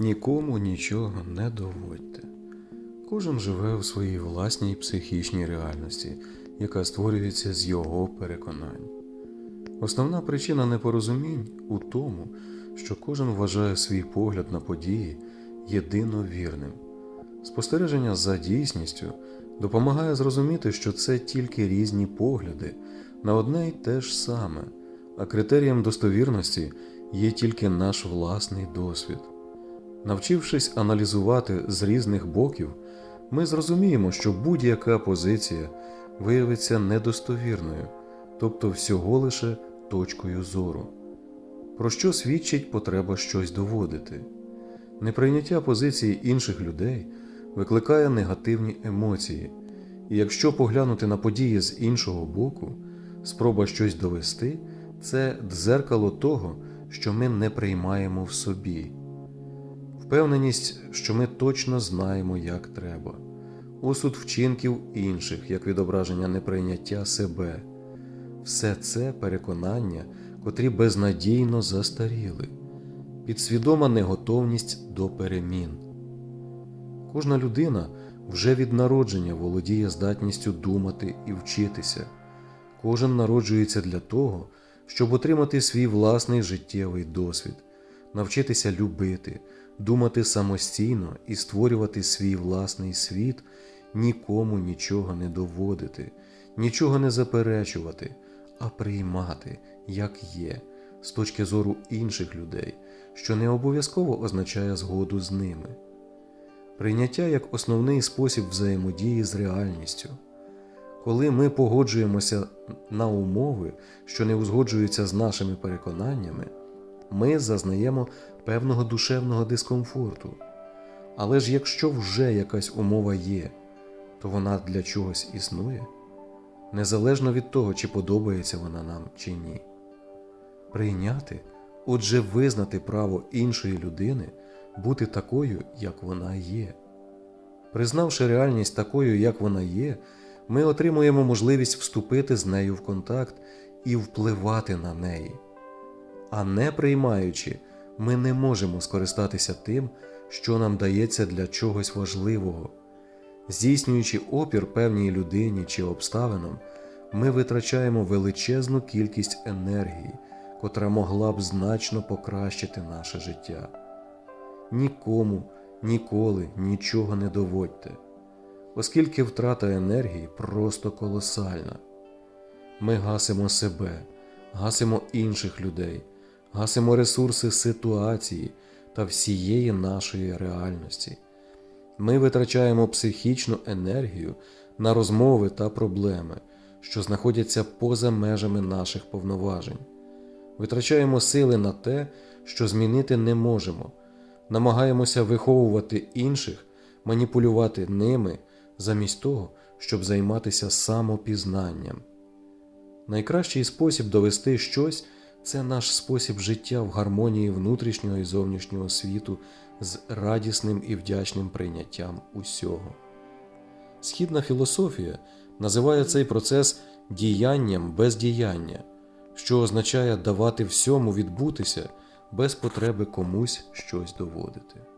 Нікому нічого не доводьте. Кожен живе в своїй власній психічній реальності, яка створюється з його переконань. Основна причина непорозумінь у тому, що кожен вважає свій погляд на події єдино вірним. Спостереження за дійсністю допомагає зрозуміти, що це тільки різні погляди на одне й те ж саме, а критерієм достовірності є тільки наш власний досвід. Навчившись аналізувати з різних боків, ми зрозуміємо, що будь-яка позиція виявиться недостовірною, тобто всього лише точкою зору. Про що свідчить потреба щось доводити? Неприйняття позиції інших людей викликає негативні емоції, і якщо поглянути на події з іншого боку, спроба щось довести це дзеркало того, що ми не приймаємо в собі. Впевненість, що ми точно знаємо, як треба, осуд вчинків інших як відображення неприйняття себе. Все це переконання, котрі безнадійно застаріли, підсвідома неготовність до перемін. Кожна людина вже від народження володіє здатністю думати і вчитися. Кожен народжується для того, щоб отримати свій власний життєвий досвід, навчитися любити, думати самостійно і створювати свій власний світ, нікому нічого не доводити, нічого не заперечувати, а приймати, як є, з точки зору інших людей, що не обов'язково означає згоду з ними. Прийняття як основний спосіб взаємодії з реальністю. Коли ми погоджуємося на умови, що не узгоджуються з нашими переконаннями, ми зазнаємо певного душевного дискомфорту. Але ж якщо вже якась умова є, то вона для чогось існує, незалежно від того, чи подобається вона нам чи ні. Прийняти, отже, визнати право іншої людини бути такою, як вона є. Признавши реальність такою, як вона є, ми отримуємо можливість вступити з нею в контакт і впливати на неї. А не приймаючи, ми не можемо скористатися тим, що нам дається для чогось важливого. Здійснюючи опір певній людині чи обставинам, ми витрачаємо величезну кількість енергії, котра могла б значно покращити наше життя. Нікому ніколи нічого не доводьте, оскільки втрата енергії просто колосальна. Ми гасимо себе, гасимо інших людей, гасимо ресурси ситуації та всієї нашої реальності. Ми витрачаємо психічну енергію на розмови та проблеми, що знаходяться поза межами наших повноважень. Витрачаємо сили на те, що змінити не можемо, намагаємося виховувати інших, маніпулювати ними замість того, щоб займатися самопізнанням. Найкращий спосіб довести щось це наш спосіб життя в гармонії внутрішнього і зовнішнього світу з радісним і вдячним прийняттям усього. Східна філософія називає цей процес діянням без діяння, що означає давати всьому відбутися без потреби комусь щось доводити.